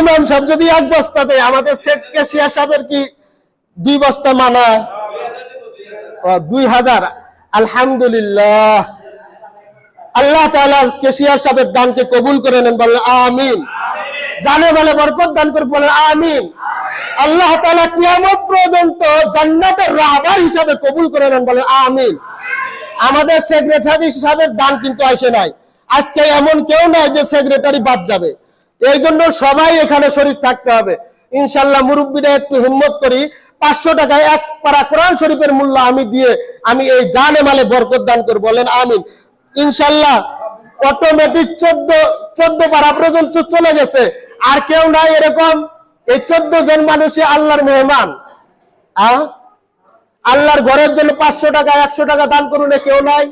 ইমাম সাহেব যদি এক বস্তা দেয় আমাদের শেখ কেশিয়া সাহেবের কি দুই বস্তা মানায় ও, দুই হাজার। আলহামদুলিল্লাহ। আল্লাহ তাআলা কেশিয়া সাহেবের দানকে কবুল করে নেন বলেন আমিন। জানে বলে বরকত দান করে বলেন আমিন। আল্লাহ তাআলা কিয়ামত পর্যন্ত জান্নাতের রাহবার হিসাবে কবুল করে নেন বলেন আমিন। আমাদের সেক্রেটারি সাহেবের দান কিন্তু আসে নাই। আজকে এমন কেউ নাই যে সেক্রেটারি বাদ যাবে। এই জন্য সবাই এখানে শরীর থাকতে হবে। ইনশাল্লাহ মুরব্বীরা একটু হিম্মত করি, পাঁচশো টাকায় এক পারা কোরআন শরীফের মূল্য আমি দিয়ে আমি এই জানে মালে বরকত দান করে বলেন আমিন। ইনশাল্লাহ অটোমেটিক চোদ্দ চোদ্দ পারা পর্যন্ত চলে গেছে। আর কেউ নাই এরকম? এই চোদ্দ জন মানুষই আল্লাহর মেহমান। আল্লাহর ঘরের জন্য পাঁচশো টাকা, একশো টাকা দান করুন কেউ নাই?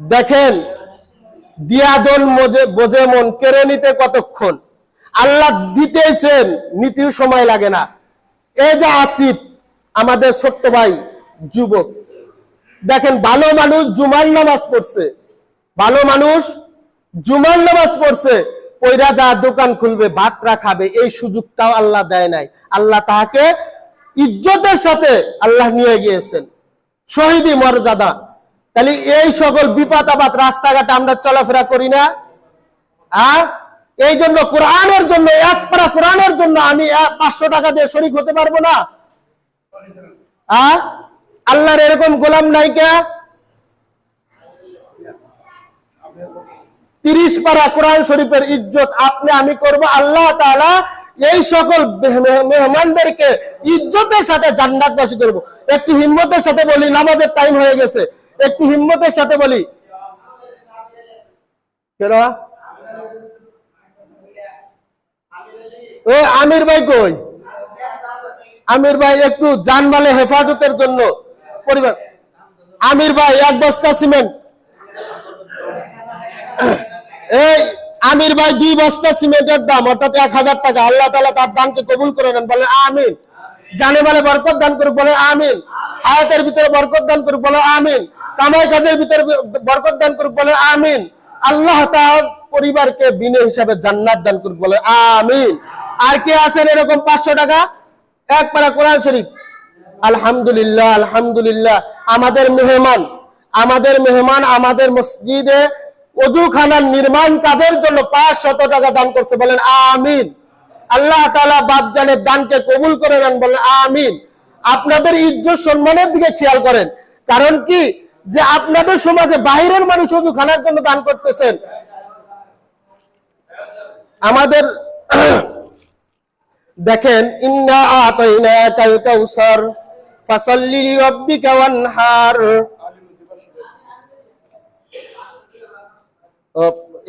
দেখেন দিয়াদন বোঝে মন, কেড়ে নিতে কতক্ষণ? আল্লাহ দিতেছেন, নিতেও সময় লাগে না। এই যে আসিফ, আমাদের ছোট্ট ভাই, যুবক। দেখেন, ভালো মানুষ জুমার নামাজ পড়ছে। ভালো মানুষ জুমার নামাজ পড়ছে। পয়রা যা দোকান খুলবে, ভাতরা খাবে, এই সুযোগটাও আল্লাহ দেয় নাই। আল্লাহ তাহাকে ইজ্জতের সাথে আল্লাহ নিয়ে গিয়েছেন। শহীদি মর্যাদা। তাহলে এই সকল বিপদ আপদ রাস্তাঘাটে আমরা চলাফেরা করি না। এই জন্য কোরআনের জন্য, এক পারা কোরআনের জন্য আমি পাঁচশো টাকা দিয়ে শরিক হতে পারব না। আল্লাহর এরকম গোলাম নাইকা তিরিশ পারা কোরআন শরীফের ইজ্জত আপনি, আমি করব। আল্লাহ তাআলা এই সকল মেহমানদেরকে ইজ্জতের সাথে জান্নাতবাসী করব। একটু হিম্মতের সাথে বলি, নামাজের টাইম হয়ে গেছে। একটু হিম্মতের সাথে বলি। ও আমির ভাই কই? আমির ভাই একটু জানমালে হেফাজতের জন্য পরিবার আমির ভাই, এক বস্তা সিমেন্ট। এই, আমির ভাই, দুই বস্তা সিমেন্টের দাম, অর্থাৎ এক হাজার টাকা। আল্লাহ তালা তার দানকে কবুল করে নেন, বলে আমিন। জানে মানে বরকত দান করুক, বলে আমিন। হায়াতের ভিতরে বরকত দান করুক, বলে আমিন। কামাই কাজের ভিতরে বরকত দান করুক বলে আমিন। আল্লাহ তার পরিবারকে বিনে হিসাবে জান্নাত দান করুক বলে আমিন। আর কে আছেন এরকম পাঁচশো টাকা? এক পারা কোরআন শরীফ। আলহামদুলিল্লাহ আলহামদুলিল্লাহ। আমাদের মেহমান আমাদের মেহমান আমাদের মসজিদে অজুখানার নির্মাণ কাজের জন্য পাঁচ শত টাকা দান করছে বলেন আমিন। আল্লাহ তাআলা বাপজানের দানকে কবুল করে নেন বলেন আমিন। আপনাদের ইজ্জত সম্মানের দিকে খেয়াল করেন। কারণ কি? যে আপনাদের সমাজে বাহিরের মানুষ অজুখানার জন্য দান করতেছেন। আমাদের দেখেন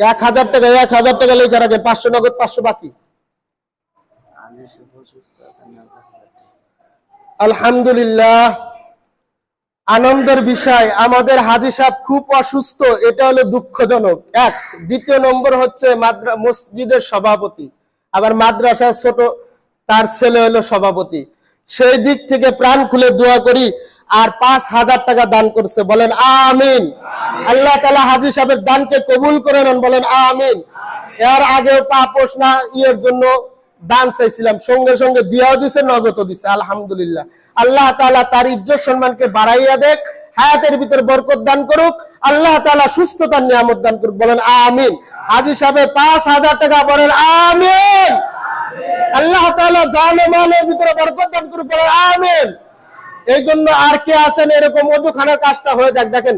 এক হাজার টাকা, এক হাজার টাকা পাঁচশো নগদ, পাঁচশো বাকি। আলহামদুলিল্লাহ। আনন্দের বিষয়, আমাদের হাজি সাহেব খুব অসুস্থ, এটা হলো দুঃখজনক। এক, দ্বিতীয় নম্বর হচ্ছে মাদ্রা, মসজিদের সভাপতি। আবার মাদ্রাসার ছোট, তার ছেলে হলো সভাপতি। সেই দিক থেকে প্রাণ খুলে দোয়া করি, আর পাঁচ হাজার টাকা দান করছে, বলেন আমিন। আল্লাহ তালা হাজি সাহেবের দানকে কবুল করে নেন, বলেন আমিন। এর আগেও পাপোস না, ইয়ের জন্য দান চাইছিলাম, সঙ্গে সঙ্গে দিয়াও দিছে নগদ দিছে, আলহামদুলিল্লাহ। আল্লাহ তাআলা তার ইজ্জত সম্মানকে বাড়াইয়া দেখ, হায়াতের ভিতরে বরকত দান করুক, আল্লাহ তাআলা সুস্থতার নিয়ামত দান করুক, বলেন আমিন। হাজি সাহেব, পাঁচ হাজার টাকা বলেন আমিন। আল্লাহ তালা জানে মালের ভিতরে বরকত দান করুক, বলেন আমিন। এই জন্য আর কে আছেন এরকম অজুখানার কাজটা হয়ে যাক, দেখেন,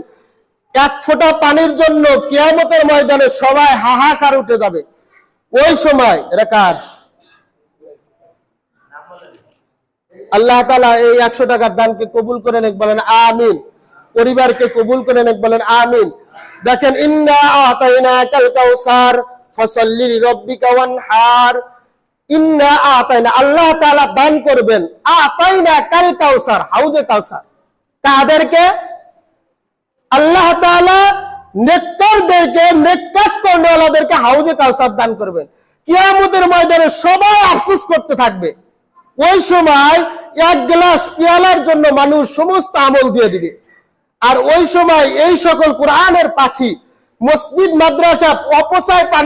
এক ফোঁটা পানির জন্য কিয়ামতের ময়দানে সবাই হাহাকার উঠে যাবে। ওই সময় এটা কার আল্লাহ তালা এই একশো টাকার দানকে কবুল করে নেক, বলেন আমিন। পরিবারকে কবুল করে নেক, বলেন আমিন। দেখেন হাউজে কাউসার। কাদেরকে? আল্লাহ তাআলা হাউজে কাউসার দান করবেন। কিয়ামতের ময়দানে সবাই আফসোস করতে থাকবে। ওই সময় এক গ্লাস পেয়ালার জন্য মানুষ সমস্ত আমল দিয়ে দিবে। আর ওই সময় এই সকল কোরআনের পাখি, মসজিদ, মাদ্রাসা, অপচয় পানি